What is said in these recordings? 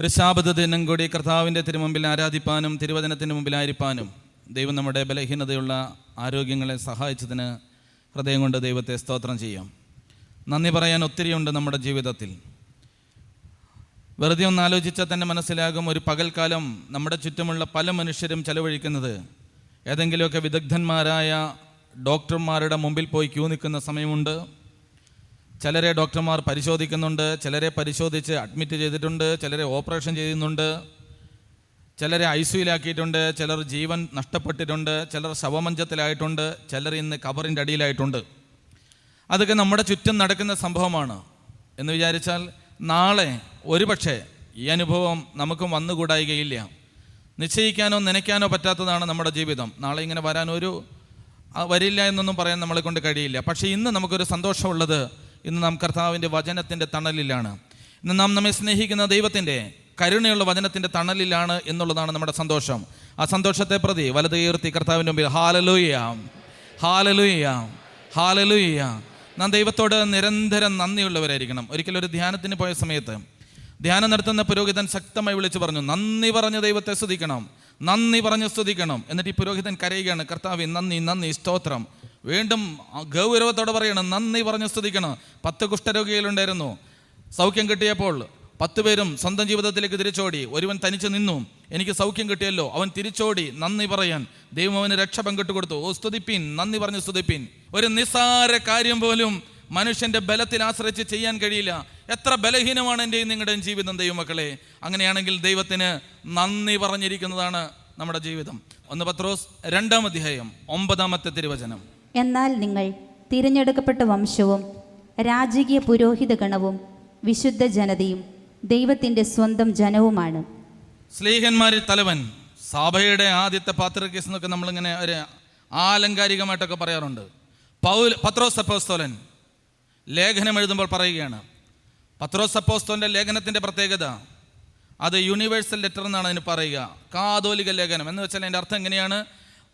ഒരു ശാബദ ദിനം കൂടി കർത്താവിന്റെ തിരുമുമ്പിൽ ആരാധിപ്പാനും തിരുവചനത്തിന് മുമ്പിലായിരിക്കാനും ദൈവം നമ്മുടെ ബലഹീനതയുള്ള ആരോഗ്യങ്ങളെ സഹായിച്ചതിന് ഹൃദയം കൊണ്ട് ദൈവത്തെ സ്തോത്രം ചെയ്യാം. നന്ദി പറയാൻ ഒത്തിരിയുണ്ട് നമ്മുടെ ജീവിതത്തിൽ. വെറുതെ ഒന്ന് ആലോചിച്ചാൽ തന്നെ മനസ്സിലാകും ഒരു പകൽക്കാലം നമ്മുടെ ചുറ്റുമുള്ള പല മനുഷ്യരും ചെലവഴിക്കുന്നത്. ഏതെങ്കിലുമൊക്കെ വിദഗ്ധന്മാരായ ഡോക്ടർമാരുടെ മുമ്പിൽ പോയി ക്യൂ നിൽക്കുന്ന സമയമുണ്ട്. ചിലരെ ഡോക്ടർമാർ പരിശോധിക്കുന്നുണ്ട് ചിലരെ പരിശോധിച്ച് അഡ്മിറ്റ് ചെയ്തിട്ടുണ്ട് ചിലരെ ഓപ്പറേഷൻ ചെയ്യുന്നുണ്ട് ചിലരെ ഐ സിയിലാക്കിയിട്ടുണ്ട് ചിലർ ജീവൻ നഷ്ടപ്പെട്ടിട്ടുണ്ട് ചിലർ ശവമഞ്ചത്തിലായിട്ടുണ്ട് ചിലർ ഇന്ന് കബറിന്റെ അടിയിലായിട്ടുണ്ട്. അതൊക്കെ നമ്മുടെ ചുറ്റും നടക്കുന്ന സംഭവമാണ്. എന്ന് വിചാരിച്ചാൽ നാളെ ഒരുപക്ഷെ ഈ അനുഭവം നമുക്കും വന്നുകൂടായികയില്ല. നിശ്ചയിക്കാനോ നനയ്ക്കാനോ പറ്റാത്തതാണ് നമ്മുടെ ജീവിതം. നാളെ ഇങ്ങനെ വരാനൊരു വരില്ല എന്നൊന്നും പറയാൻ നമ്മളെ കൊണ്ട് കഴിയില്ല. പക്ഷേ ഇന്ന് നമുക്കൊരു സന്തോഷമുള്ളത് ഇന്ന് നാം കർത്താവിന്റെ വചനത്തിന്റെ തണലിലാണ്. ഇന്ന് നാം നമ്മെ സ്നേഹിക്കുന്ന ദൈവത്തിന്റെ കരുണയുള്ള വചനത്തിന്റെ തണലിലാണ് എന്നുള്ളതാണ് നമ്മുടെ സന്തോഷം. ആ സന്തോഷത്തെ പ്രതി വലത് ഉയർത്തി കർത്താവിന്റെ മുമ്പിൽ ഹാലലുയാം ഹാലലുയാം ഹാലലുയാം നാം ദൈവത്തോട് നിരന്തരം നന്ദിയുള്ളവരായിരിക്കണം. ഒരിക്കലും ഒരു ധ്യാനത്തിന് പോയ സമയത്ത് ധ്യാനം നടത്തുന്ന പുരോഹിതൻ ശക്തമായി വിളിച്ചു പറഞ്ഞു നന്ദി പറഞ്ഞ് ദൈവത്തെ സ്തുതിക്കണം നന്ദി പറഞ്ഞ് സ്തുതിക്കണം. എന്നിട്ട് ഈ പുരോഹിതൻ കരയുകയാണ് കർത്താവ് നന്ദി നന്ദി സ്തോത്രം. വീണ്ടും ഗൗരവത്തോടെ പറയണം നന്ദി പറഞ്ഞ് സ്തുതിക്കണം. പത്ത് കുഷ്ഠരോഗികളുണ്ടായിരുന്നു. സൗഖ്യം കിട്ടിയപ്പോൾ പത്ത് പേരും സ്വന്തം ജീവിതത്തിലേക്ക് തിരിച്ചോടി. ഒരുവൻ തനിച്ച് നിന്നു. എനിക്ക് സൗഖ്യം കിട്ടിയല്ലോ. അവൻ തിരിച്ചോടി. നന്ദി പറയാൻ. ദൈവം അവന് രക്ഷ പങ്കിട്ട് കൊടുത്തു. ഓ സ്തുതിപ്പിൻ. നന്ദി പറഞ്ഞ് സ്തുതിപ്പിൻ. ഒരു നിസ്സാര കാര്യം പോലും മനുഷ്യന്റെ ബലത്തിൽ ആശ്രയിച്ച് ചെയ്യാൻ കഴിയില്ല. എത്ര ബലഹീനമാണ് എന്റെയും നിങ്ങളുടെയും ജീവിതം ദൈവമക്കളെ. അങ്ങനെയാണെങ്കിൽ ദൈവത്തിന് നന്ദി പറഞ്ഞിരിക്കുന്നതാണ് നമ്മുടെ ജീവിതം. ഒന്ന് പത്രോസ് രണ്ടാം അധ്യായം ഒമ്പതാമത്തെ തിരുവചനം. എന്നാൽ നിങ്ങൾ തിരഞ്ഞെടുക്കപ്പെട്ട വംശവും രാജകീയ പുരോഹിത ഗണവും വിശുദ്ധ ജനതയും ദൈവത്തിന്റെ സ്വന്തം ജനവുമാണ്. സ്ലീഹന്മാരിൽ തലവൻ സഭയുടെ ആദ്യത്തെ പാത്രക്കേസ് എന്നൊക്കെ നമ്മളിങ്ങനെ ഒരു ആലങ്കാരികമായിട്ടൊക്കെ പറയാറുണ്ട്. പൗൽ പത്രോസ് അപ്പോസ്തോലൻ ലേഖനം എഴുതുമ്പോൾ പറയുകയാണ് പത്രോസ് അപ്പോസ്തോലിന്റെ ലേഖനത്തിന്റെ പ്രത്യേകത അത് യൂണിവേഴ്സൽ ലെറ്റർ എന്നാണ് അതിന് പറയുക കാതോലിക ലേഖനം. എന്ന് വെച്ചാൽ അതിന്റെ അർത്ഥം എങ്ങനെയാണ്?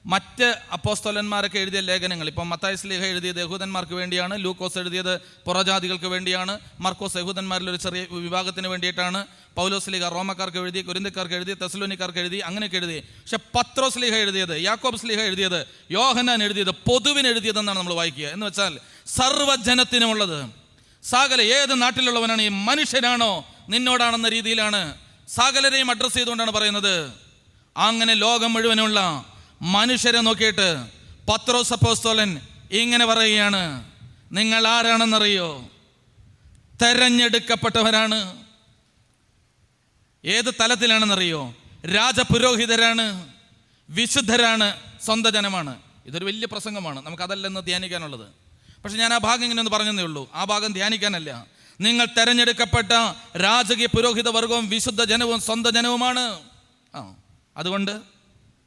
മറ്റ് അപ്പോസ്തോലന്മാരൊക്കെ എഴുതിയ ലേഖനങ്ങൾ. ഇപ്പം മത്തായ സ്ലീഹ എഴുതിയത് യഹൂദന്മാർക്ക് വേണ്ടിയാണ് ലൂക്കോസ് എഴുതിയത് പുറജാതികൾക്ക് വേണ്ടിയാണ് മർക്കോസ് യഹൂദന്മാരിൽ ഒരു ചെറിയ വിഭാഗത്തിന് വേണ്ടിയിട്ടാണ് പൗലോസ് ലീഹ റോമക്കാർക്ക് എഴുതി കുരുന്തക്കാർക്ക് എഴുതി തെസലോനിക്കാർക്ക് എഴുതി അങ്ങനെയൊക്കെ എഴുതി. പക്ഷെ പത്രോസ് ലീഹ എഴുതിയത് യാക്കോബ് സ്ലീഹ എഴുതിയത് യോഹനാൻ എഴുതിയത് പൊതുവിന് എഴുതിയതെന്നാണ് നമ്മൾ വായിക്കുക. എന്ന് വെച്ചാൽ സർവജനത്തിനുമുള്ളത്. സകല ഏത് നാട്ടിലുള്ളവനാണ് ഈ മനുഷ്യനാണോ നിന്നോടാണെന്ന രീതിയിലാണ് സകലരെയും അഡ്രസ്സ് ചെയ്തുകൊണ്ടാണ് പറയുന്നത്. അങ്ങനെ ലോകം മുഴുവനുള്ള മനുഷ്യരെ നോക്കിയിട്ട് പത്രോസ് അപ്പോസ്തോലൻ ഇങ്ങനെ പറയുകയാണ്. നിങ്ങൾ ആരാണെന്നറിയോ? തെരഞ്ഞെടുക്കപ്പെട്ടവരാണ്. ഏത് തലത്തിലാണെന്നറിയോ? രാജപുരോഹിതരാണ്. വിശുദ്ധരാണ്. സ്വന്തം ജനമാണ്. ഇതൊരു വലിയ പ്രസംഗമാണ്. നമുക്കതല്ല അതല്ലെന്ന് ധ്യാനിക്കാനുള്ളത്. പക്ഷെ ഞാൻ ആ ഭാഗം ഇങ്ങനെ ഒന്ന് പറഞ്ഞതേ ഉള്ളൂ. ആ ഭാഗം ധ്യാനിക്കാനല്ല. നിങ്ങൾ തെരഞ്ഞെടുക്കപ്പെട്ട രാജകീയ പുരോഹിത വർഗവും വിശുദ്ധ ജനവും സ്വന്തം ജനവുമാണ്. ആ അതുകൊണ്ട്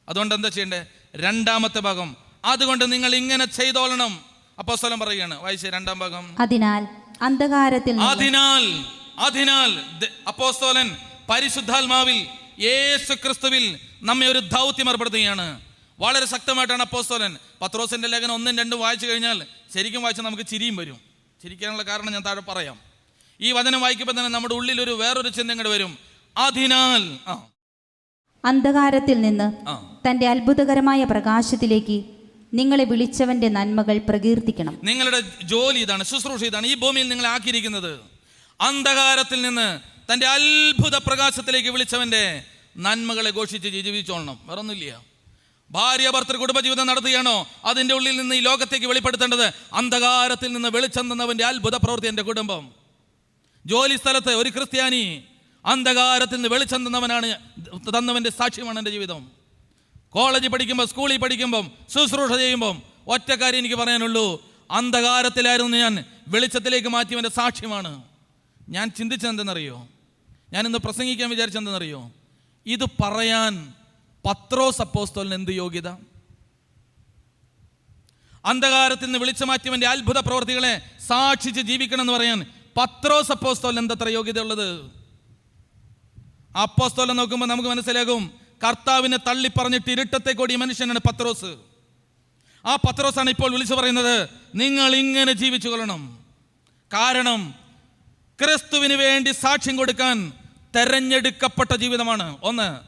അതുകൊണ്ട് എന്താ ചെയ്യണ്ടേ? രണ്ടാമത്തെ ഭാഗം. അതുകൊണ്ട് നിങ്ങൾ ഇങ്ങനെ ചെയ്തോളണം. അപ്പോ സ്ഥലം പറയുകയാണ് വായിച്ച രണ്ടാം ഭാഗം. അതിനാൽ അന്ധകാരത്തിൽ അതിനാൽ അതിനാൽ അപ്പോസ്തോലൻ പരിശുദ്ധാത്മാവിൽ യേശു ക്രിസ്തുവിൽ നമ്മെ ഒരു ദൗത്യം ഏർപ്പെടുത്തുകയാണ്. വളരെ ശക്തമായിട്ടാണ് അപ്പോസ്തോലൻ. പത്രോസിന്റെ ലേഖനം ഒന്നും രണ്ടും വായിച്ചു കഴിഞ്ഞാൽ ശരിക്കും വായിച്ചാൽ നമുക്ക് ചിരിയും വരും. ചിരിക്കാനുള്ള കാരണം ഞാൻ താഴെ പറയാം. ഈ വചനം വായിക്കുമ്പോൾ തന്നെ നമ്മുടെ ഉള്ളിൽ ഒരു വേറൊരു ചിന്ത വരും. അതിനാൽ ആ. അന്ധകാരത്തിൽ നിന്ന് തന്റെ അത്ഭുതകരമായ പ്രകാശത്തിലേക്ക് നിങ്ങളെ വിളിച്ചവന്റെ നന്മകൾ പ്രകീർത്തിക്കണം. നിങ്ങളുടെ ജോലി ഇതാണ് ശുശ്രൂഷ ഇതാണ്. ഈ ഭൂമിയിൽ നിങ്ങളെ ആക്കിയിരിക്കുന്നത് അന്ധകാരത്തിൽ നിന്ന് തന്റെ അത്ഭുത പ്രകാശത്തിലേക്ക് വിളിച്ചവന്റെ നന്മകളെ ഘോഷിച്ച് ജീവിച്ചോളണം. വേറൊന്നുമില്ല. ഭാര്യ ഭർത്തൃ കുടുംബജീവിതം നടത്തുകയാണോ? അതിന്റെ ഉള്ളിൽ നിന്ന് ഈ ലോകത്തേക്ക് വെളിപ്പെടുത്തേണ്ടത് അന്ധകാരത്തിൽ നിന്ന് വെളിച്ചം തന്നവന്റെ അത്ഭുത പ്രവൃത്തി എന്റെ കുടുംബം. ജോലി സ്ഥലത്ത് ഒരു ക്രിസ്ത്യാനി അന്ധകാരത്തിൽ നിന്ന് വെളിച്ചം തന്നവനാണ് തന്നവന്റെ സാക്ഷ്യമാണ് എന്റെ ജീവിതം. കോളേജിൽ പഠിക്കുമ്പോൾ സ്കൂളിൽ പഠിക്കുമ്പം ശുശ്രൂഷ ചെയ്യുമ്പം ഒറ്റ കാര്യം എനിക്ക് പറയാനുള്ളൂ. അന്ധകാരത്തിലായിരുന്നു ഞാൻ വെളിച്ചത്തിലേക്ക് മാറ്റിയവന്റെ സാക്ഷ്യമാണ്. ഞാൻ ചിന്തിച്ചെന്തെന്നറിയോ ഞാനിന്ന് പ്രസംഗിക്കാൻ വിചാരിച്ചെന്തെന്നറിയോ ഇത് പറയാൻ പത്രോസ് അപ്പോസ്തോലിന് എന്ത് യോഗ്യത? അന്ധകാരത്തിൽ നിന്ന് വിളിച്ചു മാറ്റിയവന്റെ അത്ഭുത പ്രവർത്തികളെ സാക്ഷിച്ച് ജീവിക്കണം എന്ന് പറയാൻ പത്രോസ് അപ്പോസ്തോലിന് എന്തത്ര യോഗ്യത ഉള്ളത് അപ്പോസ്തോലം നോക്കുമ്പോൾ നമുക്ക് മനസ്സിലാകും കർത്താവിനെ തള്ളി പറഞ്ഞിട്ട് ഇരുട്ടത്തെ കൂടി മനുഷ്യനാണ് പത്രോസ്. ആ പത്രോസാണ് ഇപ്പോൾ വിളിച്ചു പറയുന്നത് നിങ്ങൾ ഇങ്ങനെ ജീവിച്ചു കൊള്ളണം. കാരണം ക്രിസ്തുവിന് വേണ്ടി സാക്ഷ്യം കൊടുക്കാൻ തെരഞ്ഞെടുക്കപ്പെട്ട ജീവിതമാണ്. ഒന്ന്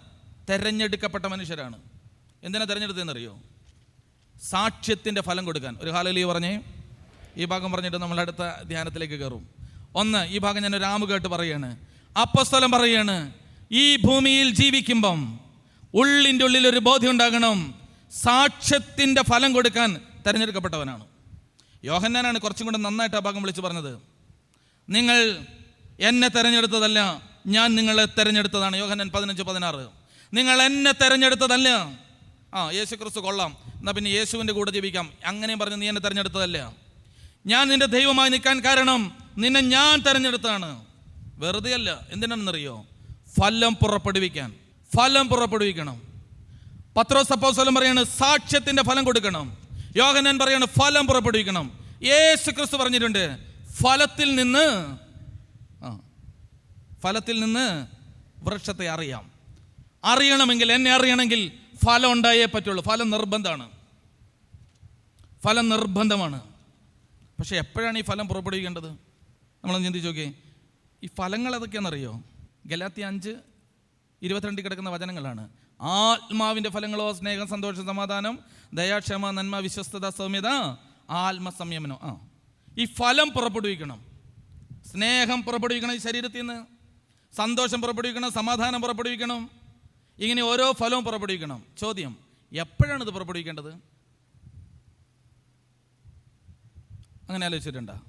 തെരഞ്ഞെടുക്കപ്പെട്ട മനുഷ്യരാണ്. എന്തിനാ തെരഞ്ഞെടുത്തതെന്നറിയോ? സാക്ഷ്യത്തിന്റെ ഫലം കൊടുക്കാൻ. ഒരു ഹാലലി പറഞ്ഞേ. ഈ ഭാഗം പറഞ്ഞിട്ട് നമ്മൾ അടുത്ത ധ്യാനത്തിലേക്ക് കയറും ഒന്ന് ഈ ഭാഗം ഞാൻ ഒരു ആമുഖമായിട്ട് പറയുകയാണ് അപ്പസ്തലം പറയാണ് ഈ ഭൂമിയിൽ ജീവിക്കുമ്പം ഉള്ളിന്റെ ഉള്ളിൽ ഒരു ബോധ്യം ഉണ്ടാകണം സാക്ഷ്യത്തിന്റെ ഫലം കൊടുക്കാൻ തിരഞ്ഞെടുക്കപ്പെട്ടവനാണ്. യോഹന്നാനാണ് കുറച്ചും കൂടെ നന്നായിട്ട് ആ ഭാഗം വിളിച്ച് പറഞ്ഞത്. നിങ്ങൾ എന്നെ തിരഞ്ഞെടുത്തതല്ല ഞാൻ നിങ്ങളെ തിരഞ്ഞെടുത്തതാണ്. യോഹന്നൻ പതിനഞ്ച് പതിനാറ്. നിങ്ങൾ എന്നെ തിരഞ്ഞെടുത്തതല്ല. ആ യേശു ക്രിസ്തു കൊള്ളാം. എന്നാൽ പിന്നെ യേശുവിന്റെ കൂടെ ജീവിക്കാം. അങ്ങനെയും പറഞ്ഞ് നീ എന്നെ തിരഞ്ഞെടുത്തതല്ല. ഞാൻ നിന്റെ ദൈവമായി നിൽക്കാൻ കാരണം നിന്നെ ഞാൻ തിരഞ്ഞെടുത്താണ് വെറുതെയല്ല. എന്തിനാണെന്നറിയോ? ഫലം പുറപ്പെടുവിക്കാൻ ഫലം പുറപ്പെടുവിക്കണം. പത്രോസ് പറയാണ് സാക്ഷ്യത്തിന്റെ ഫലം കൊടുക്കണം. യോഹനൻ പറയാണ് ഫലം പുറപ്പെടുവിക്കണം. യേശു ക്രിസ്തു പറഞ്ഞിട്ടുണ്ട് ഫലത്തിൽ നിന്ന് ഫലത്തിൽ നിന്ന് വൃക്ഷത്തെ അറിയാം. അറിയണമെങ്കിൽ എന്നെ അറിയണമെങ്കിൽ ഫലം ഉണ്ടായേ പറ്റുള്ളൂ. ഫലം നിർബന്ധമാണ്. ഫലം നിർബന്ധമാണ്. പക്ഷേ എപ്പോഴാണ് ഈ ഫലം പുറപ്പെടുവിക്കേണ്ടത്? നമ്മളൊന്ന് ചിന്തിച്ചു നോക്കിയേ. ഈ ഫലങ്ങൾ ഏതൊക്കെയാണെന്നറിയോ? ഗലാത്തി അഞ്ച് ഇരുപത്തിരണ്ടിൽ കിടക്കുന്ന വചനങ്ങളാണ്. ആത്മാവിന്റെ ഫലങ്ങളോ സ്നേഹം സന്തോഷം സമാധാനം ദയാക്ഷമ നന്മ വിശ്വസ്തത സൗമ്യത ആത്മസംയമനം. ആ. ഈ ഫലം പുറപ്പെടുവിക്കണം. സ്നേഹം പുറപ്പെടുവിക്കണം ഈ ശരീരത്തിൽ നിന്ന്. സന്തോഷം പുറപ്പെടുവിക്കണം സമാധാനം പുറപ്പെടുവിക്കണം. ഇങ്ങനെ ഓരോ ഫലവും പുറപ്പെടുവിക്കണം. ചോദ്യം എപ്പോഴാണ് ഇത് പുറപ്പെടുവിക്കേണ്ടത്? അങ്ങനെ ആലോചിച്ചിട്ടുണ്ടോ?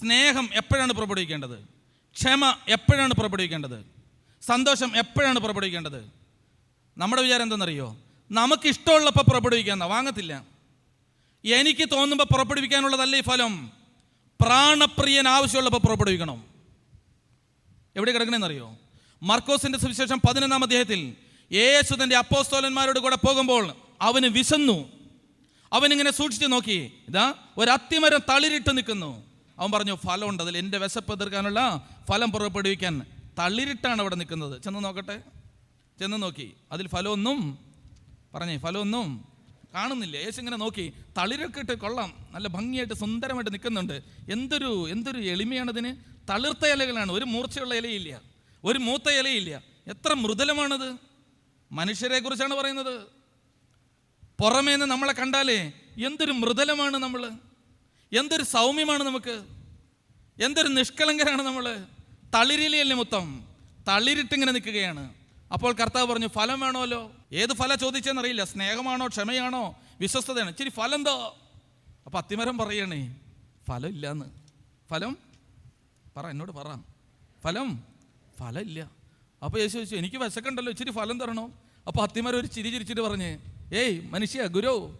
സ്നേഹം എപ്പോഴാണ് പുറപ്പെടുവിക്കേണ്ടത്? ക്ഷമ എപ്പോഴാണ് പുറപ്പെടുവിക്കേണ്ടത്? സന്തോഷം എപ്പോഴാണ് പുറപ്പെടുവിക്കേണ്ടത്? നമ്മുടെ വിചാരം എന്തെന്നറിയോ നമുക്കിഷ്ടമുള്ളപ്പോൾ പുറപ്പെടുവിക്കാന്ന വാങ്ങത്തില്ല. എനിക്ക് തോന്നുമ്പോൾ പുറപ്പെടുവിക്കാനുള്ളതല്ല ഈ ഫലം? പ്രാണപ്രിയൻ ആവശ്യമുള്ളപ്പോൾ പുറപ്പെടുവിക്കണം. എവിടെ കിടക്കണമെന്നറിയോ മർക്കോസിന്റെ സുവിശേഷം പതിനൊന്നാം അദ്ദേഹത്തിൽ യേശു തന്റെ അപ്പോസ്തോലന്മാരോട് കൂടെ പോകുമ്പോൾ അവന് വിശന്നു. അവനിങ്ങനെ സൂക്ഷിച്ചു നോക്കി. ഇതാ ഒരു അത്തിമരം തളിരിട്ട് നിൽക്കുന്നു. അവൻ പറഞ്ഞു ഫലമുണ്ട്. അതിൽ എന്റെ വിശപ്പ് തീർക്കാനുള്ള ഫലം പുറപ്പെടുവിക്കാൻ തളിരിട്ടാണ് അവിടെ നിൽക്കുന്നത്. ചെന്ന് നോക്കട്ടെ. ചെന്ന് നോക്കി. അതിൽ ഫലമൊന്നും പറഞ്ഞേ ഫലമൊന്നും കാണുന്നില്ല. യേശു ഇങ്ങനെ നോക്കി. തളിരൊക്കെ ഇട്ട് കൊള്ളാം. നല്ല ഭംഗിയായിട്ട് സുന്ദരമായിട്ട് നിൽക്കുന്നുണ്ട്. എന്തൊരു എന്തൊരു എളിമയാണതിന്. തളിർത്ത ഇലകളാണ്. ഒരു മൂർച്ചയുള്ള ഇലയില്ല. ഒരു മൂത്ത ഇലയില്ല. എത്ര മൃദുലമാണത്. മനുഷ്യരെ കുറിച്ചാണ് പറയുന്നത്. പുറമേ നിന്ന് നമ്മളെ കണ്ടാലേ എന്തൊരു മൃദുലമാണ് നമ്മൾ എന്തൊരു സൗമ്യമാണ് നമുക്ക്. എന്തൊരു നിഷ്കളങ്കരാണ് നമ്മൾ തളിരിലയല്ലേ മൊത്തം. തളിരിട്ടിങ്ങനെ നിൽക്കുകയാണ്. അപ്പോൾ കർത്താവ് പറഞ്ഞു ഫലം വേണമല്ലോ. ഏത് ഫല ചോദിച്ചെന്നറിയില്ല. സ്നേഹമാണോ ക്ഷമയാണോ വിശ്വസ്തതയാണോ. ഇച്ചിരി ഫലം എന്തോ അപ്പം അത്തിമരം പറയണേ ഫലം ഇല്ലാന്ന് ഫലം? പറ എന്നോട് പറ. ഫലം? ഫലമില്ല. അപ്പോൾ യേശു ചോദിച്ചു എനിക്ക് വിശക്കുണ്ടല്ലോ ഇച്ചിരി ഫലം തരണോ? അപ്പോൾ അത്തിമരം ഒരു ചിരി ചിരിച്ചിട്ട് പറഞ്ഞ് ഏയ് മനുഷ്യ ഗുരു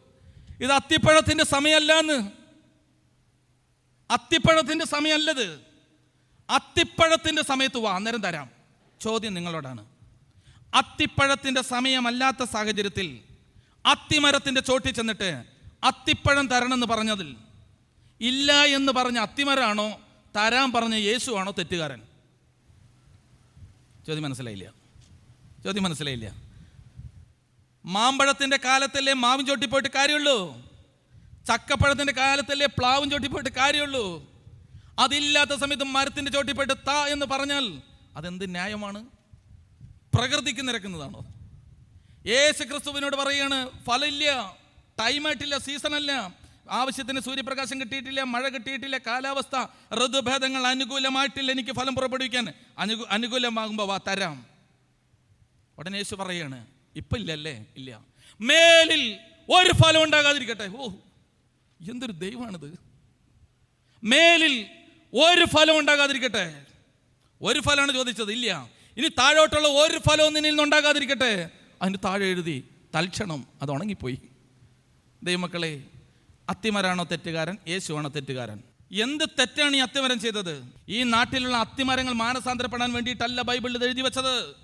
ഇത് അത്തിപ്പഴത്തിന്റെ സമയമല്ലാന്ന്. അത്തിപ്പഴത്തിന്റെ സമയമല്ലത്. അത്തിപ്പഴത്തിന്റെ സമയത്ത് വാ അന്നേരം തരാം. ചോദ്യം നിങ്ങളോടാണ്. അത്തിപ്പഴത്തിന്റെ സമയമല്ലാത്ത സാഹചര്യത്തിൽ അത്തിമരത്തിന്റെ ചോട്ടിൽ ചെന്നിട്ട് അത്തിപ്പഴം തരണമെന്ന് പറഞ്ഞതിൽ ഇല്ല എന്ന് പറഞ്ഞ അത്തിമരാണോ തരാൻ പറഞ്ഞ യേശുവാണോ തെറ്റുകാരൻ? ചോദ്യം മനസ്സിലായില്ല. ചോദ്യം മനസ്സിലായില്ല. മാമ്പഴത്തിന്റെ കാലത്തല്ലേ മാവിൻ ചോട്ടി പോയിട്ട് കാര്യമുള്ളൂ. ചക്കപ്പഴത്തിന്റെ കാലത്തല്ലേ പ്ലാവും ചോട്ടിപ്പോയിട്ട് കാര്യമുള്ളൂ? അതില്ലാത്ത സമയത്ത് മരത്തിന്റെ ചോട്ടിപ്പോയിട്ട് താ എന്ന് പറഞ്ഞാൽ അതെന്ത് ന്യായമാണ്? പ്രകൃതിക്ക് നിരക്കുന്നതാണോ? യേശു ക്രിസ്തുവിനോട് പറയാണ് ഫലമില്ല ടൈമായിട്ടില്ല സീസണല്ല. ആവശ്യത്തിന് സൂര്യപ്രകാശം കിട്ടിയിട്ടില്ല മഴ കിട്ടിയിട്ടില്ല കാലാവസ്ഥ ഋതുഭേദങ്ങൾ അനുകൂലമായിട്ടില്ല എനിക്ക് ഫലം പുറപ്പെടുവിക്കാൻ. അനുകൂ അനുകൂലമാകുമ്പോൾ വാ തരാം. ഉടനെ യേശു പറയാണ് ഇപ്പം ഇല്ലല്ലേ? ഇല്ല. മേലിൽ ഒരു ഫലം ഉണ്ടാകാതിരിക്കട്ടെ. ഓ എന്തൊരു ദൈവമാണിത്? മേലിൽ ഒരു ഫലം ഉണ്ടാകാതിരിക്കട്ടെ. ഒരു ഫലമാണ് ചോദിച്ചത് ഇല്ല. ഇനി താഴോട്ടുള്ള ഒരു ഫലവും നിന്നിൽ നിന്ന് ഉണ്ടാകാതിരിക്കട്ടെ. അതിന് താഴെ എഴുതി തൽക്ഷണം അത് ഉണങ്ങിപ്പോയി. ദൈവമക്കളെ അത്തിമരാണോ തെറ്റുകാരൻ? യേശുവാണോ തെറ്റുകാരൻ? എന്ത് തെറ്റാണ് ഈ അത്തിമരം ചെയ്തത്? ഈ നാട്ടിലുള്ള അത്തിമരങ്ങൾ മാനസാന്തരപ്പെടാൻ വേണ്ടിയിട്ടല്ല ബൈബിളിൽ എഴുതി വെച്ചത്.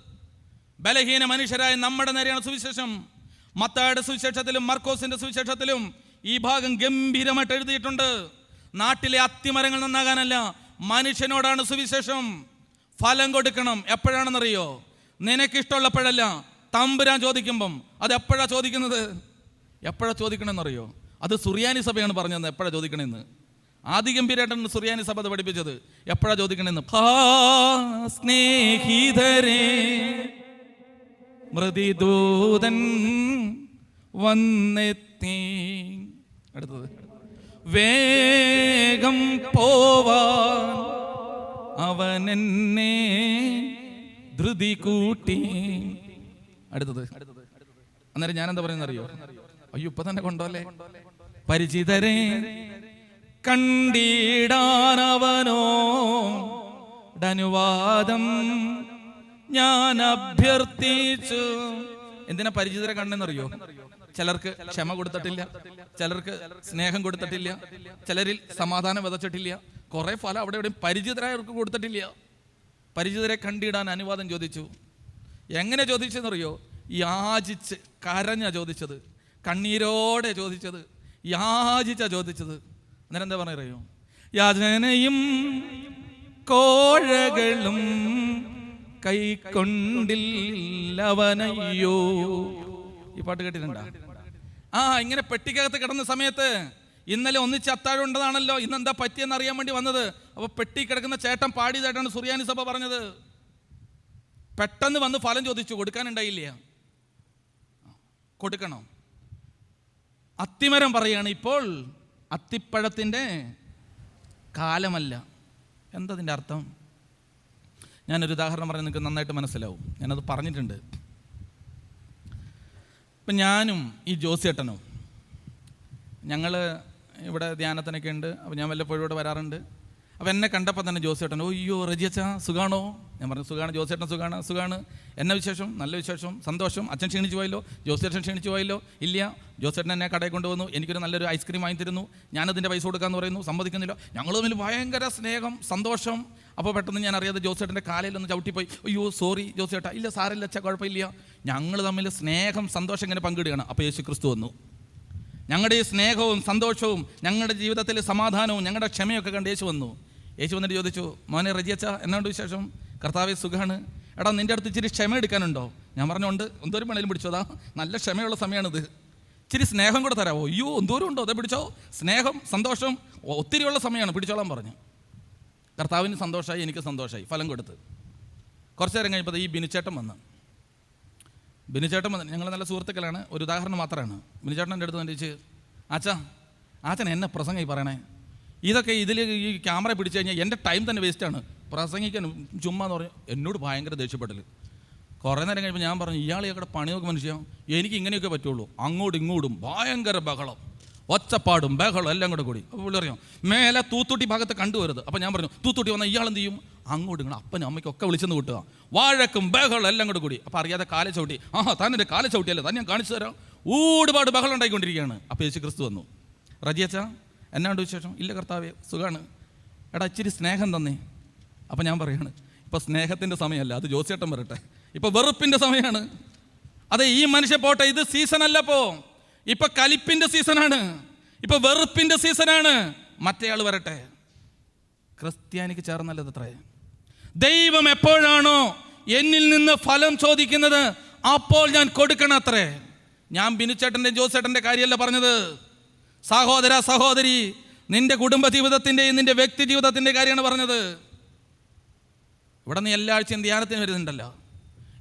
ബലഹീന മനുഷ്യരായ നമ്മുടെ നേരെയാണ് സുവിശേഷം. മത്തായുടെ സുവിശേഷത്തിലും മർക്കോസിന്റെ സുവിശേഷത്തിലും ഈ ഭാഗം ഗംഭീരമായിട്ട് എഴുതിയിട്ടുണ്ട്. നാട്ടിലെ അത്തിമരങ്ങൾ നന്നാകാനല്ല മനുഷ്യനോടാണ് സുവിശേഷം. ഫലം കൊടുക്കണം എപ്പോഴാണെന്നറിയോ? നിനക്കിഷ്ടമുള്ളപ്പോഴല്ല തമ്പുരാൻ ചോദിക്കുമ്പം. അത് എപ്പോഴാ ചോദിക്കുന്നത്? എപ്പോഴാ ചോദിക്കണമെന്നറിയോ? അത് സുറിയാനി സഭയാണ് പറഞ്ഞത് എപ്പോഴാ ചോദിക്കണമെന്ന്? ആദിഗംഭീരായിട്ടാണ് സുറിയാനി സഭ അത് പഠിപ്പിച്ചത്. എപ്പോഴാ ചോദിക്കണമെന്ന്? സ്നേഹിതരേ മൃതിദൂതൻ വന്നെത്തി. അടുത്തത്. വേഗം പോവാൻ അവൻ എന്നെ ധൃതി കൂട്ടി. അടുത്തത്. അന്നേരം ഞാൻ എന്താ പറയുന്നത് അറിയോ അയ്യോ ഇപ്പൊ തന്നെ കൊണ്ടോല്ലേ പരിചിതരെ കണ്ടിടാനവനോ അനുവാദം ഞാൻ അഭ്യർത്ഥിച്ചു. എന്തിനാ പരിചിതരെ കണ്ടെന്നറിയോ? ചിലർക്ക് ക്ഷമ കൊടുത്തിട്ടില്ല ചിലർക്ക് സ്നേഹം കൊടുത്തിട്ടില്ല ചിലരിൽ സമാധാനം വിതച്ചിട്ടില്ല. കുറെ ഫലം അവിടെ എവിടെയും പരിചിതരായവർക്ക് കൊടുത്തിട്ടില്ല. പരിചിതരെ കണ്ടിടാൻ അനുവാദം ചോദിച്ചു. എങ്ങനെ ചോദിച്ചെന്നറിയോ? യാചിച്ച് കരഞ്ഞ ചോദിച്ചത്. കണ്ണീരോടെ ചോദിച്ചത്. യാചിച്ച ചോദിച്ചത്. അന്നേരം എന്താ പറഞ്ഞറിയോ യാചനയും കോഴകളും കൈക്കൊണ്ടില്ലവനയ്യോ? ഈ പാട്ട് കേട്ടിട്ടുണ്ടോ? ആ ഇങ്ങനെ പെട്ടിക്കകത്ത് കിടന്ന സമയത്ത് ഇന്നലെ ഒന്നിച്ച് അത്താഴം ഉണ്ടതാണല്ലോ ഇന്ന് എന്താ പറ്റിയെന്ന് അറിയാൻ വേണ്ടി വന്നത്? അപ്പോൾ പെട്ടി കിടക്കുന്ന ചേട്ടൻ പാടിയതായിട്ടാണ് സുറിയാനി സഭ പറഞ്ഞത്. പെട്ടെന്ന് വന്ന് ഫലം ചോദിച്ചു കൊടുക്കാനുണ്ടായില്ല. കൊടുക്കണം. അത്തിമരം പറയുകയാണ് ഇപ്പോൾ അത്തിപ്പഴത്തിന്റെ കാലമല്ല. എന്തതിന്റെ അർത്ഥം? ഞാനൊരു ഉദാഹരണം പറഞ്ഞ് നിങ്ങൾക്ക് നന്നായിട്ട് മനസ്സിലാവും. ഞാനത് പറഞ്ഞിട്ടുണ്ട്. ഇപ്പം ഞാനും ഈ ജോസിയേട്ടനും ഞങ്ങൾ ഇവിടെ ധ്യാനത്തിനൊക്കെ ഉണ്ട്. അപ്പോൾ ഞാൻ വല്ലപ്പോഴും ഇവിടെ വരാറുണ്ട്. അപ്പോൾ എന്നെ കണ്ടപ്പോൾ തന്നെ ജോസേട്ടൻ അയ്യോ റജിയച്ച സുഖാണോ? ഞാൻ പറഞ്ഞു സുഖാണ് ജോസേട്ടൻ സുഖാണ് സുഖാണ്. എന്നെ വിശേഷം? നല്ല വിശേഷം. സന്തോഷം. അച്ഛൻ ക്ഷീണിച്ചു പോയല്ലോ? ജോസേട്ടൻ ക്ഷീണിച്ചു പോയല്ലോ? ഇല്ല. ജോസേട്ടൻ എന്നെ കടയിൽ കൊണ്ടുവന്നു. എനിക്കൊരു നല്ലൊരു ഐസ്ക്രീം വാങ്ങി തരുന്നു ഞാനതിന്റെ പൈസ കൊടുക്കാമെന്ന് പറയുന്നു. സമ്മതിക്കുന്നില്ല. ഞങ്ങൾ തമ്മിൽ ഭയങ്കര സ്നേഹം സന്തോഷം. അപ്പോൾ പെട്ടെന്ന് ഞാൻ അറിയാതെ ജോസേട്ടന്റെ കാലയിൽ ഒന്ന് ചവിട്ടിപ്പോയി. അയ്യോ സോറി ജോസേട്ടാ. ഇല്ല സാറില്ല അച്ഛാ കുഴപ്പമില്ല. ഞങ്ങൾ തമ്മിൽ സ്നേഹം സന്തോഷം ഇങ്ങനെ പങ്കിടുകയാണ്. അപ്പോൾ യേശു ക്രിസ്തു വന്നു. ഞങ്ങളുടെ ഈ സ്നേഹവും സന്തോഷവും ഞങ്ങളുടെ ജീവിതത്തിലെ സമാധാനവും ഞങ്ങളുടെ ക്ഷമയൊക്കെ കണ്ട് യേശു വന്നു. യേശു വന്നിട്ട് ചോദിച്ചു മോനെ റജിയച്ച എന്നാണ്ട് വിശേഷം? കർത്താവെ സുഖമാണ് എടാ നിന്റെ അടുത്ത് ഇച്ചിരി ക്ഷമ എടുക്കാനുണ്ടോ ഞാൻ പറഞ്ഞുണ്ട് എന്തോരം വേണേലും പിടിച്ചോതാ നല്ല ക്ഷമയുള്ള സമയമാണിത്. ഇച്ചിരി സ്നേഹം കൂടെ തരാമോ അയ്യോ എന്തോരം ഉണ്ടോ അതെ പിടിച്ചോ. സ്നേഹം സന്തോഷം ഒത്തിരിയുള്ള സമയമാണ് പിടിച്ചോളാൻ പറഞ്ഞു. കർത്താവിന് സന്തോഷമായി എനിക്ക് സന്തോഷമായി ഫലം കൊടുത്ത്. കുറച്ച് നേരം കഴിഞ്ഞപ്പോൾ ഈ ബിനുചേട്ടൻ വന്ന്. ബിനുചേട്ടൻ വന്ന് ഞങ്ങൾ നല്ല സുഹൃത്തുക്കളാണ് ഒരു ഉദാഹരണം മാത്രമാണ് ബിനുചേട്ടൻ അടുത്ത് വന്നിച്ച് ആച്ചാ ആച്ചൻ എന്നെ പ്രസംഗമായി പറയണേ. ഇതൊക്കെ ഇതിൽ ഈ ക്യാമറ പിടിച്ചു കഴിഞ്ഞാൽ എന്റെ ടൈം തന്നെ വേസ്റ്റാണ് പ്രസംഗിക്കാൻ ചുമ്മാ എന്ന് പറഞ്ഞു എന്നോട് ഭയങ്കര ദേഷ്യപ്പെടൽ കുറേ നേരം കഴിയുമ്പോൾ ഞാൻ പറഞ്ഞു ഇയാളെയൊക്കെ പണി നോക്കി മനുഷ്യ എനിക്ക് ഇങ്ങനെയൊക്കെ പറ്റുള്ളൂ. അങ്ങോട്ടും ഇങ്ങോട്ടും ഭയങ്കര ബഹളം. ഒച്ചപ്പാടും ബഹളം എല്ലാം കൂടെ കൂടി. അപ്പോൾ പുള്ളി അറിയാം മേലെ തൂത്തുട്ടി ഭാഗത്ത് കണ്ടുവരുത് അപ്പോൾ ഞാൻ പറഞ്ഞു തൂത്തുട്ടി വന്നാൽ ഇയാൾ എന്ത് ചെയ്യും? അങ്ങോട്ടും ഇങ്ങോട്ടും അപ്പനും അമ്മയ്ക്കും ഒക്കെ വിളിച്ചെന്ന് കൂട്ടുക. വാഴക്കും ബഹളം എല്ലാം കൂടെ കൂടി. അപ്പോൾ അറിയാതെ കാല ചവിട്ടി. ആ എന്റെ കാല ചവിട്ടിയല്ലേ? താൻ ഞാൻ കാണിച്ചു തരാം. ഒരുപാട് ബഹളം ഉണ്ടായിക്കൊണ്ടിരിക്കുകയാണ്. അപ്പോൾ യേശു ക്രിസ്തു വന്നു. റജിയച്ച എന്നാണ്ട് വിശേഷം? ഇല്ല കർത്താവേ സുഖമാണ് എടാ ഇച്ചിരി സ്നേഹം തന്നേ. അപ്പം ഞാൻ പറയാണ് ഇപ്പം സ്നേഹത്തിന്റെ സമയമല്ല അത് ജോസിയേട്ടൻ വരട്ടെ ഇപ്പം വെറുപ്പിന്റെ സമയമാണ് അതെ ഈ മനുഷ്യ പോട്ടെ ഇത് സീസൺ അല്ല പോ ഇപ്പം കലിപ്പിന്റെ സീസണാണ് ഇപ്പം വെറുപ്പിന്റെ സീസണാണ് മറ്റേ മറ്റേയാൾ വരട്ടെ. ക്രിസ്ത്യാനിക്ക് ചേർന്നല്ലത് അത്രേ ദൈവം എപ്പോഴാണോ എന്നിൽ നിന്ന് ഫലം ചോദിക്കുന്നത് അപ്പോൾ ഞാൻ കൊടുക്കണം അത്രേ ഞാൻ ബിനുച്ചേട്ടന്റെ ജോസേട്ടന്റെ കാര്യമല്ല പറഞ്ഞത്. സഹോദര സഹോദരി നിന്റെ കുടുംബ ജീവിതത്തിന്റെയും നിന്റെ വ്യക്തി ജീവിതത്തിന്റെ കാര്യമാണ് പറഞ്ഞത്. ഇവിടെ നീ എല്ലാ ആഴ്ചയും ധ്യാനത്തിന് വരുന്നുണ്ടല്ലോ.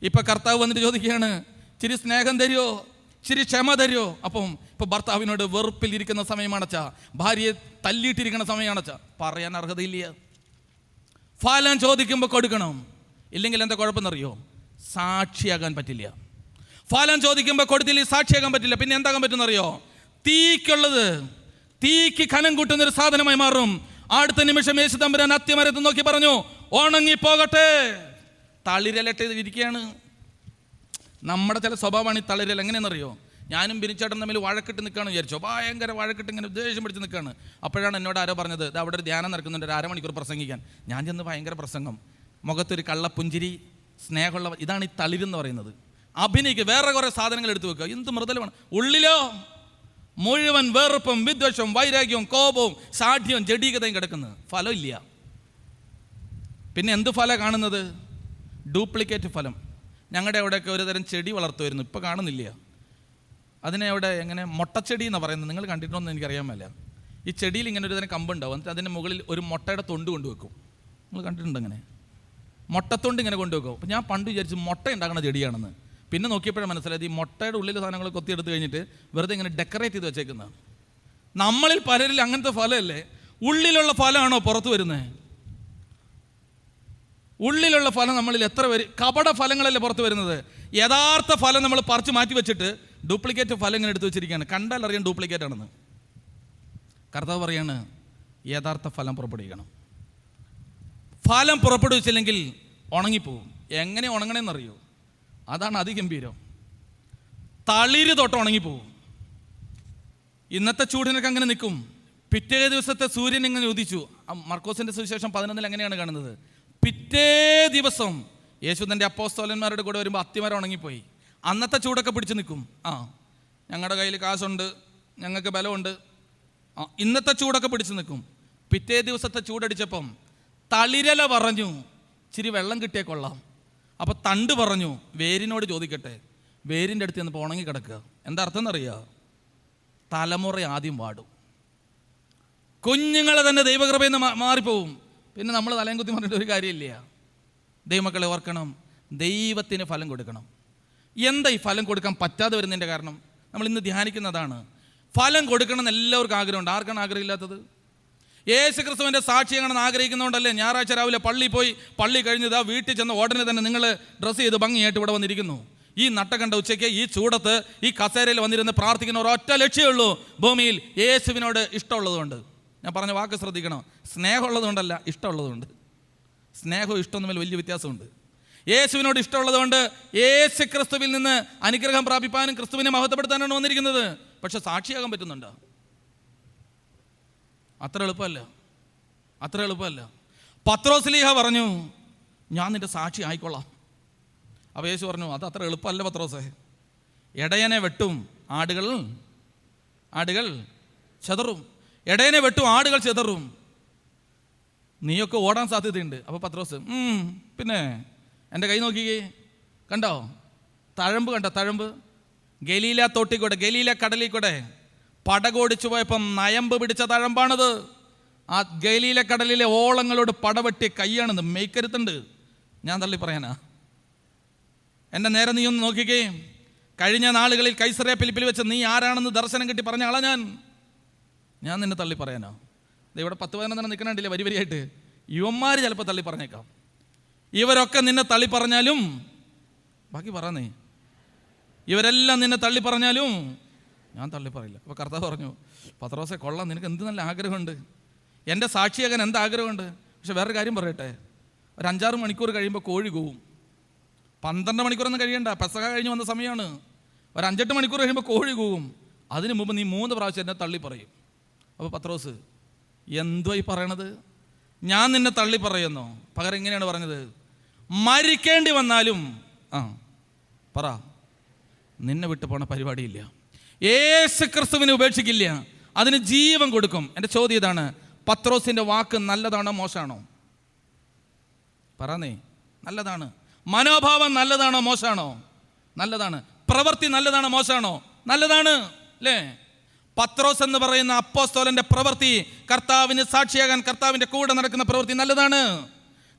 ഇപ്പൊ കർത്താവ് വന്നിട്ട് ചോദിക്കുകയാണ് ചിരി സ്നേഹം തരുമോ ചിരി ക്ഷമ തരുമോ അപ്പം ഇപ്പൊ ഭർത്താവിനോട് വെറുപ്പിൽ ഇരിക്കുന്ന സമയമാണച്ചാ ഭാര്യയെ തല്ലിയിട്ടിരിക്കുന്ന സമയമാണച്ചാ പറയാൻ അർഹതയില്ല. ഫലം ചോദിക്കുമ്പോൾ കൊടുക്കണം. ഇല്ലെങ്കിൽ എന്താ കുഴപ്പമെന്നറിയോ? സാക്ഷിയാകാൻ പറ്റില്ല. ഫലം ചോദിക്കുമ്പോൾ കൊടുത്തില്ല സാക്ഷിയാകാൻ പറ്റില്ല. പിന്നെ എന്താകാൻ പറ്റുമെന്നറിയോ? തീക്കുള്ളത്. തീക്ക് കനം കൂട്ടുന്ന ഒരു സാധനമായി മാറും. അടുത്ത നിമിഷം യേശു തമ്പുരാൻ അത്യമരത്ത് നോക്കി പറഞ്ഞു ഉണങ്ങി പോകട്ടെ തളിരലട്ടെ ഇരിക്കുകയാണ് നമ്മുടെ ചില സ്വഭാവമാണ് ഈ തളിരൽ എങ്ങനെയെന്നറിയോ ഞാനും ബിനിച്ചേട്ടൻ തമ്മിൽ വഴക്കിട്ട് നിൽക്കുകയാണ് വിചാരിച്ചോ. ഭയങ്കര വഴക്കിട്ട് ഇങ്ങനെ ഉദ്ദേശം പിടിച്ച് നിൽക്കുകയാണ്. അപ്പോഴാണ് എന്നോട് ആരോ പറഞ്ഞത് ഇത് അവിടെ ഒരു ധ്യാനം നടക്കുന്നുണ്ട് ഒരു അരമണിക്കൂർ പ്രസംഗിക്കാൻ. ഞാൻ ചെന്ന് ഭയങ്കര പ്രസംഗം. മുഖത്തൊരു കള്ളപ്പുഞ്ചിരി സ്നേഹമുള്ള ഇതാണ് ഈ തളിരെന്ന് പറയുന്നത്. അഭിനയിക്കുക വേറെ കുറേ സാധനങ്ങൾ എടുത്തു വെക്കുക. എന്ത് മൃദലമാണ്. ഉള്ളിലോ മുഴുവൻ വെറുപ്പും വിദ്വേഷവും വൈരാഗ്യവും കോപവും സാഠ്യവും ജഡീകതയും കിടക്കുന്നത്. ഫലമില്ല. പിന്നെ എന്ത് ഫല കാണുന്നത്? ഡ്യൂപ്ലിക്കേറ്റ് ഫലം. ഞങ്ങളുടെ അവിടെയൊക്കെ ഒരു തരം ചെടി വളർത്തുമായിരുന്നു ഇപ്പോൾ കാണുന്നില്ല. അതിനെ അവിടെ എങ്ങനെ? മുട്ടച്ചെടി എന്ന് പറയുന്നത്. നിങ്ങൾ കണ്ടിട്ടുണ്ടോ എനിക്കറിയാൻ മേല. ഈ ചെടിയിൽ ഇങ്ങനെ ഒരു തരം കമ്പുണ്ടാവും. എന്നിട്ട് അതിന്റെ മുകളിൽ ഒരു മുട്ടയുടെ തൊണ്ട് കൊണ്ടുവെക്കും നിങ്ങൾ കണ്ടിട്ടുണ്ട് അങ്ങനെ? മുട്ടത്തൊണ്ട് ഇങ്ങനെ കൊണ്ടുവെക്കും അപ്പം ഞാൻ പണ്ട് വിചാരിച്ചു മുട്ട ഉണ്ടാക്കുന്ന ചെടിയാണെന്ന്. പിന്നെ നോക്കിയപ്പോഴാണ് മനസ്സിലായത് ഈ മുട്ടയുടെ ഉള്ളിലെ സാധനങ്ങൾ കൊത്തിയെടുത്ത് കഴിഞ്ഞിട്ട് വെറുതെ ഇങ്ങനെ ഡെക്കറേറ്റ് ചെയ്ത് വെച്ചേക്കുന്നതാണ്. നമ്മളിൽ പലരിൽ അങ്ങനത്തെ ഫലമല്ലേ? ഉള്ളിലുള്ള ഫലമാണോ പുറത്ത് വരുന്നത് ഉള്ളിലുള്ള ഫലം നമ്മളിൽ എത്ര പേര് കപട ഫലങ്ങളല്ലേ പുറത്ത് വരുന്നത്? യഥാർത്ഥ ഫലം നമ്മൾ പറിച്ച് മാറ്റി വെച്ചിട്ട് ഡ്യൂപ്ലിക്കേറ്റ് ഫലം ഇങ്ങനെ എടുത്ത് വെച്ചിരിക്കുകയാണ്. കണ്ടാൽ അറിയാൻ ഡ്യൂപ്ലിക്കേറ്റ് ആണെന്ന്. കർത്താവ് പറയാണ് യഥാർത്ഥ ഫലം പുറപ്പെടുവിക്കണം. ഫലം പുറപ്പെടുവിച്ചില്ലെങ്കിൽ ഉണങ്ങിപ്പോവും. എങ്ങനെ ഉണങ്ങണമെന്നറിയോ അതാണ് അതിഗംഭീരം. തളിര് തൊട്ട് ഉണങ്ങിപ്പോവും ഇന്നത്തെ ചൂടിനൊക്കെ അങ്ങനെ നിൽക്കും. പിറ്റേ ദിവസത്തെ സൂര്യൻ ഇങ്ങനെ ഉദിച്ചു. മർക്കോസിന്റെ സുവിശേഷം പതിനൊന്നിൽ അങ്ങനെയാണ് കാണുന്നത്? പിറ്റേ ദിവസം യേശു തന്റെ അപ്പോസ്തോലന്മാരുടെ കൂടെ വരുമ്പോൾ അത്തിമരം ഉണങ്ങിപ്പോയി. അന്നത്തെ ചൂടൊക്കെ പിടിച്ചു നിൽക്കും. ആ ഞങ്ങളുടെ കയ്യിൽ കാശുണ്ട് ഞങ്ങൾക്ക് ബലമുണ്ട്. ആ ഇന്നത്തെ ചൂടൊക്കെ പിടിച്ചു നിൽക്കും. പിറ്റേ ദിവസത്തെ ചൂടടിച്ചപ്പം തളിരല പറഞ്ഞു ഇച്ചിരി വെള്ളം കിട്ടിയേ കൊള്ളാം. അപ്പോൾ തണ്ട് പറഞ്ഞു വേരിനോട് ചോദിക്കട്ടെ. വേരിന്റെ അടുത്ത് ചെന്നപ്പോൾ ഉണങ്ങി കിടക്കുക. എന്താ അർത്ഥം എന്നറിയുക തലമുറ ആദ്യം വാടും. കുഞ്ഞുങ്ങളെ തന്നെ ദൈവകൃപയിൽ നിന്ന് മാറിപ്പോവും. പിന്നെ നമ്മൾ തലയും കുത്തി പറഞ്ഞിട്ട് ഒരു കാര്യമില്ല. ദൈവമക്കളെ ഓർക്കണം ദൈവത്തിന് ഫലം കൊടുക്കണം. എന്താ ഈ ഫലം കൊടുക്കാൻ പറ്റാതെ വരുന്നതിന്റെ കാരണം? നമ്മൾ ഇന്ന് ധ്യാനിക്കുന്നതാണ്. ഫലം കൊടുക്കണം എന്ന് എല്ലാവർക്കും ആഗ്രഹമുണ്ട്. ആർക്കാണ് ആഗ്രഹമില്ലാത്തത്? യേശു ക്രിസ്തുവിന്റെ സാക്ഷി കാണാൻ ആഗ്രഹിക്കുന്നതുകൊണ്ടല്ലേ ഞായറാഴ്ച രാവിലെ പള്ളി പോയി പള്ളി കഴിഞ്ഞത് വീട്ടിൽ ചെന്ന് ഉടനെ തന്നെ നിങ്ങൾ ഡ്രസ്സ് ചെയ്ത് ഭംഗിയായിട്ട് ഇവിടെ വന്നിരിക്കുന്നു. ഈ നട്ടകണ്ട ഉച്ചയ്ക്ക് ഈ ചൂടത്ത് ഈ കസേരയിൽ വന്നിരുന്ന് പ്രാർത്ഥിക്കുന്ന ഒരൊറ്റ ലക്ഷ്യമേ ഭൂമിയിൽ യേശുവിനോട് ഇഷ്ടമുള്ളതുകൊണ്ട്. ഞാൻ പറഞ്ഞ വാക്ക് ശ്രദ്ധിക്കണം. സ്നേഹമുള്ളതുകൊണ്ടല്ല ഇഷ്ടമുള്ളതുകൊണ്ട്. സ്നേഹവും ഇഷ്ടം തമ്മിൽ വലിയ വ്യത്യാസമുണ്ട്. യേശുവിനോട് ഇഷ്ടമുള്ളതുകൊണ്ട് യേശു ക്രിസ്തുവിൽ നിന്ന് അനുഗ്രഹം പ്രാപിപ്പാനും ക്രിസ്തുവിനെ മഹത്വപ്പെടുത്താനാണ് വന്നിരിക്കുന്നത്. പക്ഷെ സാക്ഷിയാകാൻ പറ്റുന്നുണ്ടോ? അത്ര എളുപ്പമല്ല. അത്ര എളുപ്പമല്ല. പത്രോസ്ലീഹ പറഞ്ഞു ഞാൻ നിന്റെ സാക്ഷി ആയിക്കൊള്ളാം. അപ്പോൾ യേശു പറഞ്ഞു അത് അത്ര എളുപ്പമല്ല പത്രോസേ. ഇടയനെ വെട്ടും ആടുകൾ ആടുകൾ ചെതറും. ഇടയനെ വെട്ടും ആടുകൾ ചെതറും. നീയൊക്കെ ഓടാൻ സാധ്യതയുണ്ട്. അപ്പോൾ പത്രോസ് "ഉം, പിന്നെ എന്റെ കൈ നോക്കിക്കേ കണ്ടോ? തഴമ്പ് കണ്ടോ? തഴമ്പ്. ഗലീല തോട്ടിക്കൂടെ ഗലീല കടലിൽ കൂടെ പടകോടിച്ചു പോയപ്പം നയമ്പ് പിടിച്ച തഴമ്പാണത്. ആ ഗലീല കടലിലെ ഓളങ്ങളോട് പടവെട്ടി കൈയാണെന്ന് മെയ്ക്കരുത്തുണ്ട്. ഞാൻ തള്ളി പറയാനാ? എന്റെ നേരെ നീ ഒന്ന് നോക്കിക്കേ. കഴിഞ്ഞ നാളുകളിൽ കൈസറിയ പിലിപ്പിൽ വെച്ച് നീ ആരാണെന്ന് ദർശനം കിട്ടി പറഞ്ഞ ആളാ ഞാൻ. ഞാൻ നിന്നെ തള്ളി പറയാനോ? ഇവിടെ പത്ത് പതിനൊന്നെണ്ണം നിൽക്കണില്ല വരി വരിയായിട്ട് യുവന്മാർ ചിലപ്പോൾ തള്ളി പറഞ്ഞേക്കാം. ഇവരൊക്കെ നിന്നെ തള്ളി പറഞ്ഞാലും ബാക്കി പറഞ്ഞേ ഇവരെല്ലാം നിന്നെ തള്ളി പറഞ്ഞാലും ഞാൻ തള്ളി പറയില്ല. അപ്പോൾ കർത്താവ് പറഞ്ഞു പത്രോസെ കൊള്ളാം. നിനക്ക് എന്ത് നല്ല ആഗ്രഹമുണ്ട്? എന്റെ സാക്ഷിയാകാൻ എന്ത് ആഗ്രഹമുണ്ട്? പക്ഷെ വേറൊരു കാര്യം പറയട്ടെ. ഒരു അഞ്ചാറ് മണിക്കൂർ കഴിയുമ്പോൾ കോഴി കൂവും. പന്ത്രണ്ട് മണിക്കൂറൊന്നും കഴിയണ്ട. പെസക കഴിഞ്ഞ് വന്ന സമയമാണ് ഒരു അഞ്ചെട്ട് മണിക്കൂർ കഴിയുമ്പോൾ കോഴി കൂവും. അതിന് മുമ്പ് നീ മൂന്ന് പ്രാവശ്യം എന്നെ തള്ളി പറയും. അപ്പോൾ പത്രോസ് എന്തോ ഈ പറയണത്? ഞാൻ നിന്നെ തള്ളി പറയുന്നു? പകരം എങ്ങനെയാണ് പറഞ്ഞത് മരിക്കേണ്ടി വന്നാലും ആ പറ നിന്നെ വിട്ടു പോണ പരിപാടിയില്ല. യേശു ക്രിസ്തുവിനെ ഉപേക്ഷിക്കില്ല. അതിന് ജീവൻ കൊടുക്കും. എന്റെ ചോദ്യം ഇതാണ് പത്രോസിന്റെ വാക്ക് നല്ലതാണോ മോശമാണോ? പറഞ്ഞേ നല്ലതാണ്. മനോഭാവം നല്ലതാണോ മോശമാണോ? നല്ലതാണ്. പ്രവൃത്തി നല്ലതാണോ മോശമാണോ? നല്ലതാണ് അല്ലേ? പത്രോസ് എന്ന് പറയുന്ന അപ്പോസ്തോലന്റെ പ്രവൃത്തി കർത്താവിന് സാക്ഷിയാകാൻ കർത്താവിന്റെ കൂടെ നടക്കുന്ന പ്രവൃത്തി നല്ലതാണ്.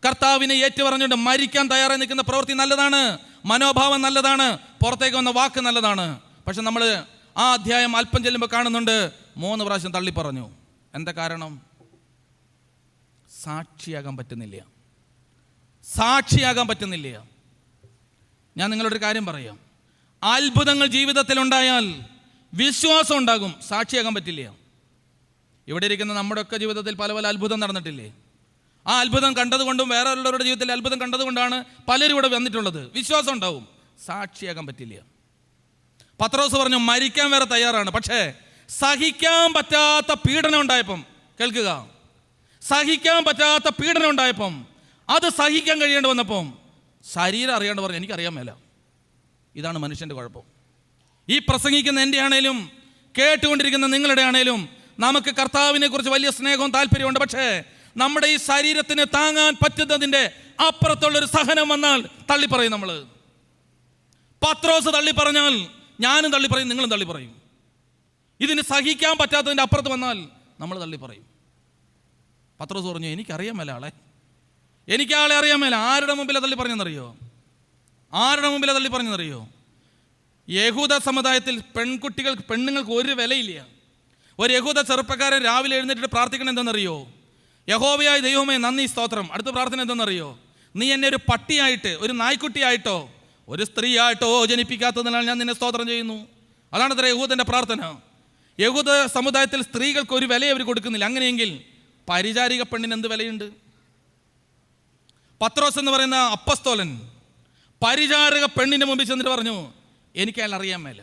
കർത്താവിനെ ഏറ്റുപറഞ്ഞുകൊണ്ട് മരിക്കാൻ തയ്യാറായി നിൽക്കുന്ന പ്രവൃത്തി നല്ലതാണ്. മനോഭാവം നല്ലതാണ്. പുറത്തേക്ക് വന്ന വാക്ക് നല്ലതാണ്. പക്ഷെ നമ്മൾ ആ അധ്യായം അല്പം ചെല്ലുമ്പോൾ കാണുന്നുണ്ട്. മൂന്ന് പ്രാവശ്യം തള്ളി പറഞ്ഞു. എന്താ കാരണം? സാക്ഷിയാകാൻ പറ്റുന്നില്ല. സാക്ഷിയാകാൻ പറ്റുന്നില്ല. ഞാൻ നിങ്ങളോടൊരു കാര്യം പറയാം. അത്ഭുതങ്ങൾ ജീവിതത്തിൽ ഉണ്ടായാൽ വിശ്വാസം ഉണ്ടാകും. സാക്ഷിയാകാൻ പറ്റില്ല. ഇവിടെ ഇരിക്കുന്ന നമ്മുടെയൊക്കെ ജീവിതത്തിൽ പല പല അത്ഭുതം നടന്നിട്ടില്ലേ? ആ അത്ഭുതം കണ്ടതുകൊണ്ടും വേറെ ഉള്ളവരുടെ ജീവിതത്തിൽ അത്ഭുതം കണ്ടതുകൊണ്ടാണ് പലരും ഇവിടെ വന്നിട്ടുള്ളത്. വിശ്വാസം ഉണ്ടാവും. സാക്ഷിയാകാൻ പറ്റില്ല. പത്രോസ് പറഞ്ഞു മരിക്കാൻ വരെ തയ്യാറാണ്. പക്ഷേ സഹിക്കാൻ പറ്റാത്ത പീഡനം ഉണ്ടായപ്പം കേൾക്കുക. സഹിക്കാൻ പറ്റാത്ത പീഡനം ഉണ്ടായപ്പം അത് സഹിക്കാൻ കഴിയേണ്ടി വന്നപ്പം ശരീരം അറിയാണ്ട് പറഞ്ഞു എനിക്കറിയാൻ മേല. ഇതാണ് മനുഷ്യന്റെ കുഴപ്പം. ഈ പ്രസംഗിക്കുന്ന എന്റെ ആണേലും കേട്ടുകൊണ്ടിരിക്കുന്ന നിങ്ങളുടെ ആണേലും നമുക്ക് കർത്താവിനെ കുറിച്ച് വലിയ സ്നേഹവും താല്പര്യമുണ്ട് പക്ഷേ നമ്മുടെ ഈ ശരീരത്തിന് താങ്ങാൻ പറ്റുന്നതിന്റെ അപ്പുറത്തുള്ളൊരു സഹനം വന്നാൽ തള്ളിപ്പറയും നമ്മൾ പത്രോസ് തള്ളി പറഞ്ഞാൽ ഞാനും തള്ളി പറയും നിങ്ങളും തള്ളി പറയും. ഇതിന് സഹിക്കാൻ പറ്റാത്തതിന്റെ അപ്പുറത്ത് വന്നാൽ നമ്മൾ തള്ളി പറയും. പത്രോസ് പറഞ്ഞു എനിക്കറിയാൻ മേല ആളെ. എനിക്ക് ആളെ അറിയാൻ മേല. ആരുടെ മുമ്പിലാണ് തള്ളി പറഞ്ഞെന്നറിയോ ആരുടെ മുമ്പിലാണ് തള്ളി പറഞ്ഞെന്നറിയോ യഹൂദ സമുദായത്തിൽ പെൺകുട്ടികൾ പെണ്ണുങ്ങൾക്ക് ഒരു വിലയില്ല. ഒരു യഹൂദ ചെറുപ്പക്കാരൻ രാവിലെ എഴുന്നേറ്റിട്ട് പ്രാർത്ഥിക്കണം എന്തെന്നറിയോ യഹോവയായ ദൈവമേ നന്ദി സ്തോത്രം. അടുത്ത പ്രാർത്ഥന എന്തെന്നറിയോ നീ എന്നെ ഒരു പട്ടിയായിട്ട് ഒരു നായ്ക്കുട്ടിയായിട്ടോ ഒരു സ്ത്രീയായിട്ടോ ജനിപ്പിക്കാത്തതിനാൽ ഞാൻ നിന്നെ സ്തോത്രം ചെയ്യുന്നു. അതാണ് അത്ര യഹൂദന്റെ പ്രാർത്ഥന. യഹൂദ സമുദായത്തിൽ സ്ത്രീകൾക്ക് ഒരു വില അവർ കൊടുക്കുന്നില്ല. അങ്ങനെയെങ്കിൽ പരിചാരിക പെണ്ണിന് എന്ത് വിലയുണ്ട്? പത്രോസ് എന്ന് പറയുന്ന അപ്പസ്തോലൻ പരിചാരക പെണ്ണിന്റെ മുമ്പിൽ ചെന്നിട്ട് പറഞ്ഞു എനിക്ക് അയാൾ അറിയാൻ മേല.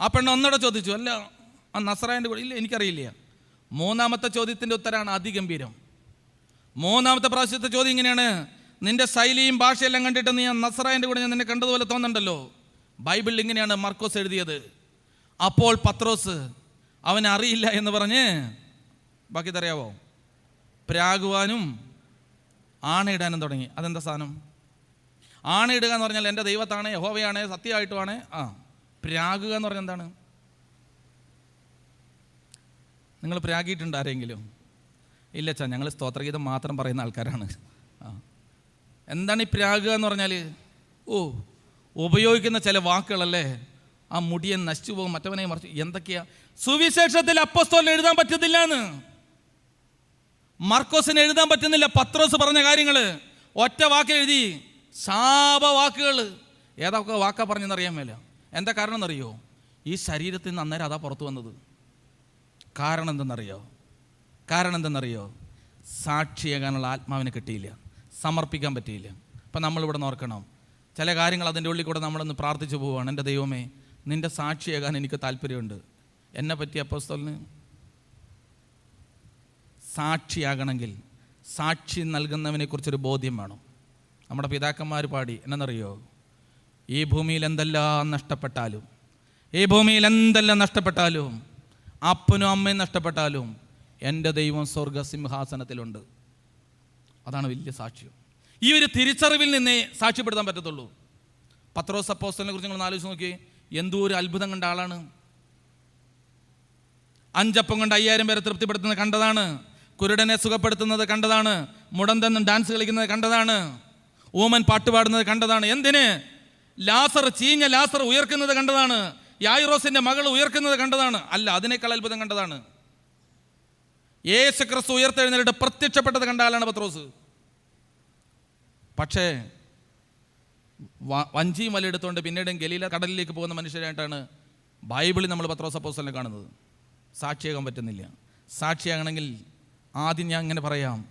ആ പെണ്ണ് ഒന്നോടെ ചോദിച്ചു അല്ല ആ നസറായന്റെ കൂടെ? ഇല്ല എനിക്കറിയില്ല. മൂന്നാമത്തെ ചോദ്യത്തിന്റെ ഉത്തരമാണ് അതിഗംഭീരം. മൂന്നാമത്തെ പ്രാവശ്യത്തെ ചോദ്യം ഇങ്ങനെയാണ്. നിന്റെ ശൈലിയും ഭാഷയെല്ലാം കണ്ടിട്ട് നീ നസറായന്റെ കൂടെ ഞാൻ നിന്നെ കണ്ടതുപോലെ തോന്നണ്ടല്ലോ ബൈബിൾ ഇങ്ങനെയാണ് മർക്കോസ് എഴുതിയത്. അപ്പോൾ പത്രോസ് അവൻ അറിയില്ല എന്ന് പറഞ്ഞ് ബാക്കി തറിയാവോ പ്രാകുവാനും ആണയിടാനും തുടങ്ങി. അതെന്താ സാധനം? ആണയിടുക എന്ന് പറഞ്ഞാൽ എന്റെ ദൈവത്താണ് യഹോവയാണ് സത്യമായിട്ടുമാണ്. ആ പ്രാകുക എന്ന് പറഞ്ഞാൽ എന്താണ്? നിങ്ങൾ പ്രാഗിയിട്ടുണ്ട് ആരെങ്കിലും? ഇല്ല ചാ ഞങ്ങൾ സ്തോത്രഗീതം മാത്രം പറയുന്ന ആൾക്കാരാണ്. എന്താണ് ഈ പ്രാഗ് എന്ന് പറഞ്ഞാൽ ഓ ഉപയോഗിക്കുന്ന ചില വാക്കുകളല്ലേ? ആ മുടിയൻ നശിച്ചു പോകും മറ്റവനെ മറിച്ച് എന്തൊക്കെയാ? സുവിശേഷത്തിൽ അപ്പസ്തോലിന് എഴുതാൻ പറ്റത്തില്ല എന്ന് മർക്കോസിന് എഴുതാൻ പറ്റുന്നില്ല പത്രോസ് പറഞ്ഞ കാര്യങ്ങൾ ഒറ്റ വാക്ക് എഴുതി ശാപവാക്കുകൾ. ഏതൊക്കെ വാക്കാ പറഞ്ഞെന്നറിയാൻ മേല. എന്താ കാരണം എന്നറിയോ? ഈ ശരീരത്തിൽ നിന്ന് അന്നേരം അതാ പുറത്തു വന്നത്. കാരണം എന്തെന്നറിയോ? കാരണം എന്തെന്നറിയോ? സാക്ഷിയാകാനുള്ള ആത്മാവിനെ കിട്ടിയില്ല. സമർപ്പിക്കാൻ പറ്റിയില്ല. അപ്പം നമ്മളിവിടെ നോർക്കണം ചില കാര്യങ്ങൾ അതിന്റെ ഉള്ളിൽ കൂടെ നമ്മളൊന്ന് പ്രാർത്ഥിച്ചു പോവുകയാണ്. എന്റെ ദൈവമേ നിന്റെ സാക്ഷിയാകാൻ എനിക്ക് താല്പര്യമുണ്ട്. എന്നെ പറ്റി അപ്പോസ്തലിന്? സാക്ഷിയാകണമെങ്കിൽ സാക്ഷി നൽകുന്നവനെക്കുറിച്ചൊരു ബോധ്യം വേണം. നമ്മുടെ പിതാക്കന്മാർ പാടി എന്നറിയോ? ഈ ഭൂമിയിൽ എന്തെല്ലാം നഷ്ടപ്പെട്ടാലും ഈ ഭൂമിയിൽ എന്തെല്ലാം നഷ്ടപ്പെട്ടാലും അപ്പനും അമ്മയും നഷ്ടപ്പെട്ടാലും എന്റെ ദൈവം സ്വർഗ സിംഹാസനത്തിലുണ്ട് അതാണ് വലിയ സാക്ഷ്യം. ഈ ഒരു തിരിച്ചറിവിൽ നിന്നേ സാക്ഷ്യപ്പെടുത്താൻ പറ്റത്തുള്ളൂ. പത്രോസ് അപ്പോസ്റ്റലിനെ കുറിച്ച് നിങ്ങൾ ആലോചിച്ച് നോക്കി എന്തോ ഒരു അത്ഭുതം കണ്ട ആളാണ്. അഞ്ചപ്പം കൊണ്ട് അയ്യായിരം പേരെ തൃപ്തിപ്പെടുത്തുന്നത് കണ്ടതാണ്. കുരുടനെ സുഖപ്പെടുത്തുന്നത് കണ്ടതാണ്. മുടന്തെന്നും ഡാൻസ് കളിക്കുന്നത് കണ്ടതാണ്. ഓമൻ പാട്ടുപാടുന്നത് കണ്ടതാണ്. എന്തിന്? ലാസർ ചീഞ്ഞ ലാസർ ഉയർക്കുന്നത് കണ്ടതാണ്. യായിറോസിന്റെ മകൾ ഉയർക്കുന്നത് കണ്ടതാണ്. അല്ല അതിനേക്കാൾ അത്ഭുതം കണ്ടതാണ്. യേശു ക്രിസ്തു ഉയർത്തെഴുന്നേറ്റ് പ്രത്യക്ഷപ്പെട്ടത് കണ്ട ആളാണ് പത്രോസ്. പക്ഷേ വഞ്ചി വഞ്ചിയും വലയെടുത്തുകൊണ്ട് പിന്നീട് ഗലീല കടലിലേക്ക് പോകുന്ന മനുഷ്യരായിട്ടാണ് ബൈബിളിൽ നമ്മൾ പത്രോസ് അപ്പോസ്റ്റലിനെ കാണുന്നത്. സാക്ഷിയാകാൻ പറ്റുന്നില്ല. സാക്ഷിയാകണമെങ്കിൽ ആദ്യം ഞാൻ അങ്ങനെ പറയാം.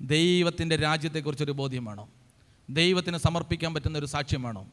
ദൈവത്തിന്റെ രാജ്യത്തെക്കുറിച്ചൊരു ബോധ്യം വേണം. ദൈവത്തിന് സമർപ്പിക്കാൻ പറ്റുന്ന ഒരു സാക്ഷ്യം വേണം.